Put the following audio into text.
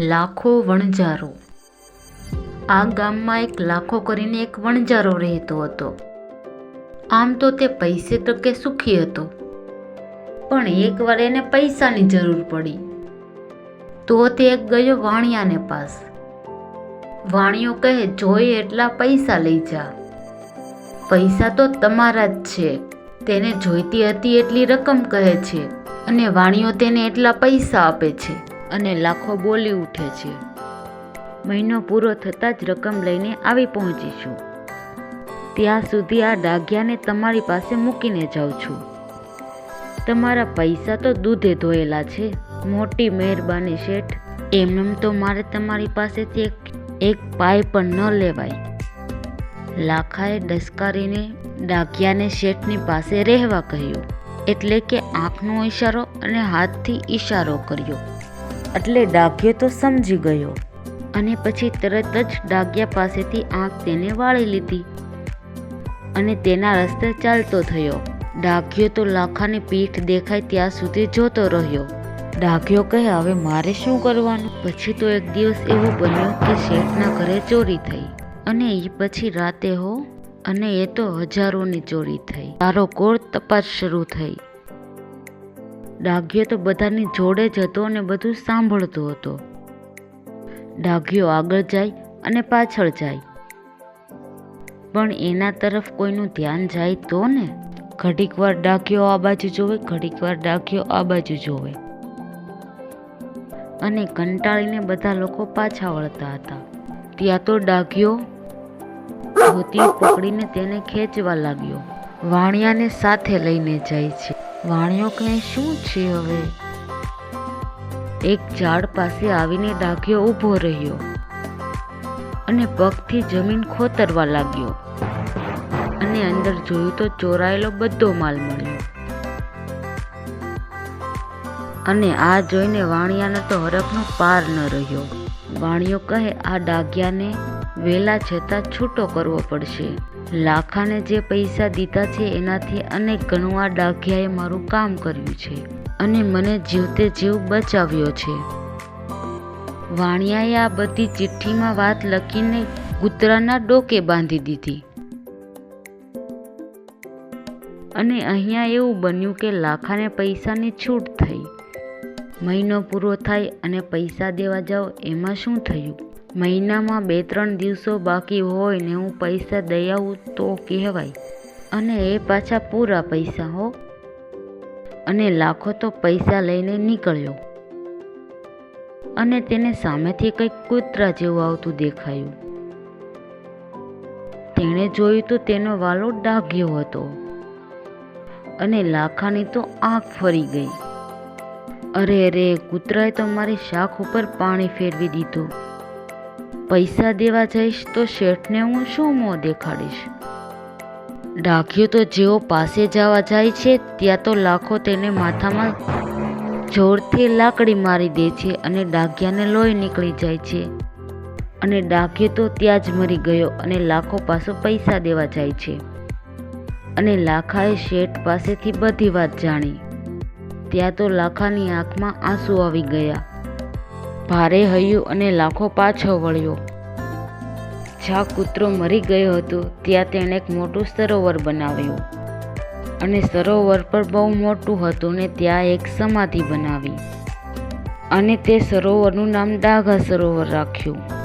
લાખો વણજારો આ ગામમાં એક લાખો કરીને એક વણજારો રહેતો હતો. આમ તો તે પૈસે ટકે સુખી હતો. પણ એકવાર એને પૈસાની જરૂર પડી. તો તે એક ગયો વાણિયાને પાસ. વાણિયો કહે જોઈએ એટલા પૈસા લઈ જા. પૈસા તો તમારા જ છે. તેને જોઈતી હતી એટલી રકમ કહે છે. અને વાણિયો તેને એટલા પૈસા આપે છે. અને લાખો બોલી ઉઠે છે. મહિનો પૂરો થતાં જ રકમ લઈને આવી પહોંચીશું ત્યાં સુધી આ ડાઘિયાને તમારી પાસે મૂકીને જાઉં છું. તમારા પૈસા તો દૂધે ધોયેલા છે. મોટી મહેરબાની શેઠ, એમનેમ તો મારે તમારી પાસેથી એક એક પાય પણ ન લેવાય. લાખાએ ડસકારીને ડાઘિયાને શેઠની પાસે રહેવા કહ્યું, એટલે કે આંખનો ઈશારો અને હાથથી ઈશારો કર્યો. એટલે ડાઘિયો તો સમજી ગયો. અને પછી તરત જ ડાઘિયા પાસેથી આંખ તેને વાળી લીધી. અને તેના રસ્તે ચાલતો થયો. ડાઘિયો તો લાખાની પીઠ દેખાય ત્યાં સુધી જોતો રહ્યો. ડાઘિયો કહે, હવે મારે શું કરવાનું? પછી તો એક દિવસ એવું બન્યું કે શેઠના ઘરે ચોરી થઈ. અને એ પછી રાતે હો, અને એ તો હજારોની ચોરી થઈ. તારો કોળ તપાસ શરૂ થઈ. ડાઘિયો તો બધાની જોડે જ હતો અને બધું સાંભળતો હતો. ડાઘિયો આગળ જાય અને પાછળ જાય. પણ એના તરફ કોઈનું ધ્યાન જાય તો ને? ઘડીક વાર ડાઘિયો આ બાજુ જોવે, ઘડીક વાર ડાઘિયો આ બાજુ જોવે. અને કંટાળીને બધા લોકો પાછા વળતા હતા. ત્યાં તો ડાઘિયો ધોતી પકડીને તેને ખેંચવા લાગ્યો. વાણિયાને સાથે લઈને જાય છે. વાણિયો કહે, શું છે હવે? એક ઝાડ પાસે આવીને ડાઘિયો ઊભો રહ્યો અને પગથી જમીન ખોતરવા લાગ્યો અને અંદર જોયું તો ચોરાયેલો બધો માલ મળ્યો. અને આ જોઈને વાણિયાને તો હરખનો પાર ન રહ્યો. વાણિયો કહે, આ ડાઘિયાને વેલા છતાં છૂટો કરવો પડશે. લાખાને જે પૈસા દીધા છે એનાથી અનેક ગણું આ ડાઘિયાએ મારું કામ કર્યું છે અને મને જીવતે જીવ બચાવ્યો છે. વાણિયાએ આ બધી ચિઠ્ઠીમાં વાત લખીને કૂતરાના ડોકે બાંધી દીધી. અને અહીંયા એવું બન્યું કે લાખાને પૈસાની છૂટ થઈ. મહિનો પૂરો થાય અને પૈસા દેવા જાઓ એમાં શું થયું? મહિનામાં બે ત્રણ દિવસો બાકી હોય ને હું પૈસા દઈ આવું તો કહેવાય. અને એ પાછા પૂરા પૈસા હો. અને લાખો તો પૈસા લઈને નીકળ્યો. અને તેને સામેથી કંઈક કૂતરા જેવું આવતું દેખાયું. તેણે જોયું તો તેનો વાલો ડાઘ્યો હતો. અને લાખાની તો આંખ ફરી ગઈ. અરે અરે, કૂતરાએ તો મારી શાખ ઉપર પાણી ફેરવી દીધું. પૈસા દેવા જઈશ તો શેઠને હું શું મોં દેખાડીશ? ડાઘ્યો તો જેઓ પાસે જવા જાય છે, ત્યાં તો લાખો તેને માથામાં જોરથી લાકડી મારી દે છે અને ડાઘિયાને લોહી નીકળી જાય છે. અને ડાઘ્યો તો ત્યાં જ મરી ગયો અને લાખો પાછો પૈસા દેવા જાય છે. અને લાખાએ શેઠ પાસેથી બધી વાત જાણી. ત્યાં તો લાખાની આંખમાં આંસુ આવી ગયા. ભારે હૈયું અને લાખો પાછો વળ્યો. જ્યાં કૂતરો મરી ગયો હતો, ત્યાં તેણે એક મોટું સરોવર બનાવ્યું. અને સરોવર પર બહુ મોટું હતું ને ત્યાં એક સમાધિ બનાવી. અને તે સરોવરનું નામ ડાઘા સરોવર રાખ્યું.